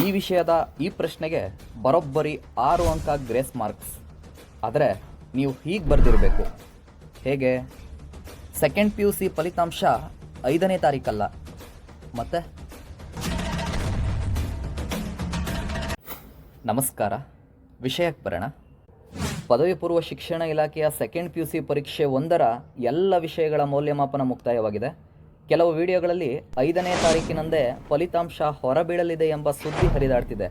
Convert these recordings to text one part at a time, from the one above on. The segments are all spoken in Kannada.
ಈ ವಿಷಯದ ಈ ಪ್ರಶ್ನೆಗೆ ಬರೋಬ್ಬರಿ ಆರು ಅಂಕ ಗ್ರೇಸ್ ಮಾರ್ಕ್ಸ್. ಆದರೆ ನೀವು ಹೀಗೆ ಬರೆದಿರಬೇಕು. ಹೇಗೆ? ಸೆಕೆಂಡ್ ಪಿ ಯು ಸಿ ಫಲಿತಾಂಶ ಐದನೇ ತಾರೀಕಲ್ಲ. ಮತ್ತೆ? ನಮಸ್ಕಾರ. ವಿಷಯಕ್ಕೆ ಬರೋಣ. ಪದವಿ ಪೂರ್ವ ಶಿಕ್ಷಣ ಇಲಾಖೆಯ ಸೆಕೆಂಡ್ ಪಿ ಯು ಸಿ ಪರೀಕ್ಷೆ ಒಂದರ ಎಲ್ಲ ವಿಷಯಗಳ ಮೌಲ್ಯಮಾಪನ ಮುಕ್ತಾಯವಾಗಿದೆ. ಕೆಲವು ವಿಡಿಯೋಗಳಲ್ಲಿ ಐದನೇ ತಾರೀಕಿನಂದೇ ಫಲಿತಾಂಶ ಹೊರಬೀಳಲಿದೆ ಎಂಬ ಸುದ್ದಿ ಹರಿದಾಡ್ತಿದೆ.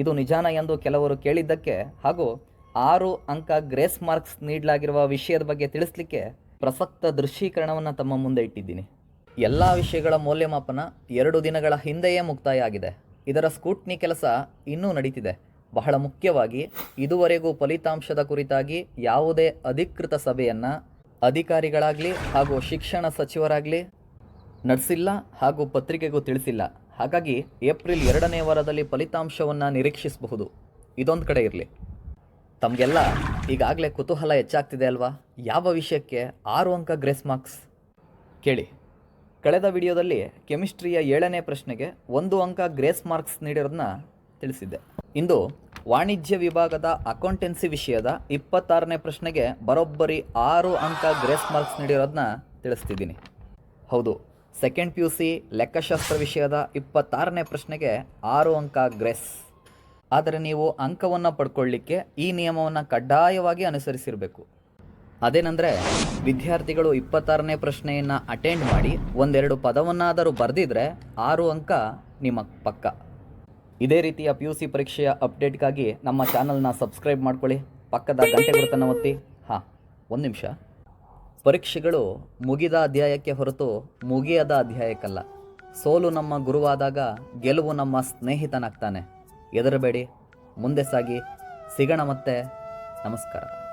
ಇದು ನಿಜಾನ ಎಂದು ಕೆಲವರು ಕೇಳಿದ್ದಕ್ಕೆ ಹಾಗೂ ಆರು ಅಂಕ ಗ್ರೇಸ್ ಮಾರ್ಕ್ಸ್ ನೀಡಲಾಗಿರುವ ವಿಷಯದ ಬಗ್ಗೆ ತಿಳಿಸ್ಲಿಕ್ಕೆ ಪ್ರಸಕ್ತ ದೃಶ್ಯೀಕರಣವನ್ನು ತಮ್ಮ ಮುಂದೆ ಇಟ್ಟಿದ್ದೀನಿ. ಎಲ್ಲ ವಿಷಯಗಳ ಮೌಲ್ಯಮಾಪನ ಎರಡು ದಿನಗಳ ಹಿಂದೆಯೇ ಮುಕ್ತಾಯ ಆಗಿದೆ ಇದರ ಸ್ಕೂಟ್ನಿ ಕೆಲಸ ಇನ್ನೂ ನಡೀತಿದೆ. ಬಹಳ ಮುಖ್ಯವಾಗಿ ಇದುವರೆಗೂ ಫಲಿತಾಂಶದ ಕುರಿತಾಗಿ ಯಾವುದೇ ಅಧಿಕೃತ ಸಭೆಯನ್ನು ಅಧಿಕಾರಿಗಳಾಗಲಿ ಹಾಗೂ ಶಿಕ್ಷಣ ಸಚಿವರಾಗಲಿ ನಡೆಸಿಲ್ಲ ಹಾಗೂ ಪತ್ರಿಕೆಗೂ ತಿಳಿಸಿಲ್ಲ. ಹಾಗಾಗಿ ಏಪ್ರಿಲ್ ಎರಡನೇ ವಾರದಲ್ಲಿ ಫಲಿತಾಂಶವನ್ನು ನಿರೀಕ್ಷಿಸಬಹುದು. ಇದೊಂದು ಕಡೆ ಇರಲಿ. ತಮಗೆಲ್ಲ ಈಗಾಗಲೇ ಕುತೂಹಲ ಹೆಚ್ಚಾಗ್ತಿದೆ ಅಲ್ವಾ? ಯಾವ ವಿಷಯಕ್ಕೆ ಆರು ಅಂಕ ಗ್ರೇಸ್ ಮಾರ್ಕ್ಸ್? ಕೇಳಿ. ಕಳೆದ ವಿಡಿಯೋದಲ್ಲಿ ಕೆಮಿಸ್ಟ್ರಿಯ ಏಳನೇ ಪ್ರಶ್ನೆಗೆ ಒಂದು ಅಂಕ ಗ್ರೇಸ್ ಮಾರ್ಕ್ಸ್ ನೀಡಿರೋದನ್ನ ತಿಳಿಸಿದ್ದೆ. ಇಂದು ವಾಣಿಜ್ಯ ವಿಭಾಗದ ಅಕೌಂಟೆನ್ಸಿ ವಿಷಯದ ಇಪ್ಪತ್ತಾರನೇ ಪ್ರಶ್ನೆಗೆ ಬರೋಬ್ಬರಿ ಆರು ಅಂಕ ಗ್ರೇಸ್ ಮಾರ್ಕ್ಸ್ ನೀಡಿರೋದನ್ನ ತಿಳಿಸ್ತಿದ್ದೀನಿ. ಹೌದು ಸೆಕೆಂಡ್ ಪಿ ಯು ಸಿ ಲೆಕ್ಕಶಾಸ್ತ್ರ ವಿಷಯದ ಇಪ್ಪತ್ತಾರನೇ ಪ್ರಶ್ನೆಗೆ ಆರು ಅಂಕ ಗ್ರೆಸ್. ಆದರೆ ನೀವು ಅಂಕವನ್ನು ಪಡ್ಕೊಳ್ಳಿಕ್ಕೆ ಈ ನಿಯಮವನ್ನು ಕಡ್ಡಾಯವಾಗಿ ಅನುಸರಿಸಿರಬೇಕು. ಅದೇನೆಂದರೆ, ವಿದ್ಯಾರ್ಥಿಗಳು ಇಪ್ಪತ್ತಾರನೇ ಪ್ರಶ್ನೆಯನ್ನು ಅಟೆಂಡ್ ಮಾಡಿ ಒಂದೆರಡು ಪದವನ್ನಾದರೂ ಬರೆದಿದ್ರೆ ಆರು ಅಂಕ ನಿಮ್ಮ ಪಕ್ಕ. ಇದೇ ರೀತಿಯ ಪಿ ಯು ಸಿ ಪರೀಕ್ಷೆಯ ಅಪ್ಡೇಟ್ಗಾಗಿ ನಮ್ಮ ಚಾನಲ್ನ ಸಬ್ಸ್ಕ್ರೈಬ್ ಮಾಡ್ಕೊಳ್ಳಿ. ಪಕ್ಕದ ಗಂಟೆ ಗುರುತನ್ನು ಒತ್ತಿ. ಹಾಂ, ಒಂದು ನಿಮಿಷ. ಪರೀಕ್ಷೆಗಳು ಮುಗಿದ ಅಧ್ಯಾಯಕ್ಕೆ ಹೊರತು ಮುಗಿಯದ ಅಧ್ಯಾಯಕ್ಕಲ್ಲ. ಸೋಲು ನಮ್ಮ ಗುರುವಾದಾಗ ಗೆಲುವು ನಮ್ಮ ಸ್ನೇಹಿತನಾಗ್ತಾನೆ. ಹೆದರಬೇಡಿ ಮುಂದೆ ಸಾಗಿ, ಸಿಗೋಣ ಮತ್ತೆ. ನಮಸ್ಕಾರ.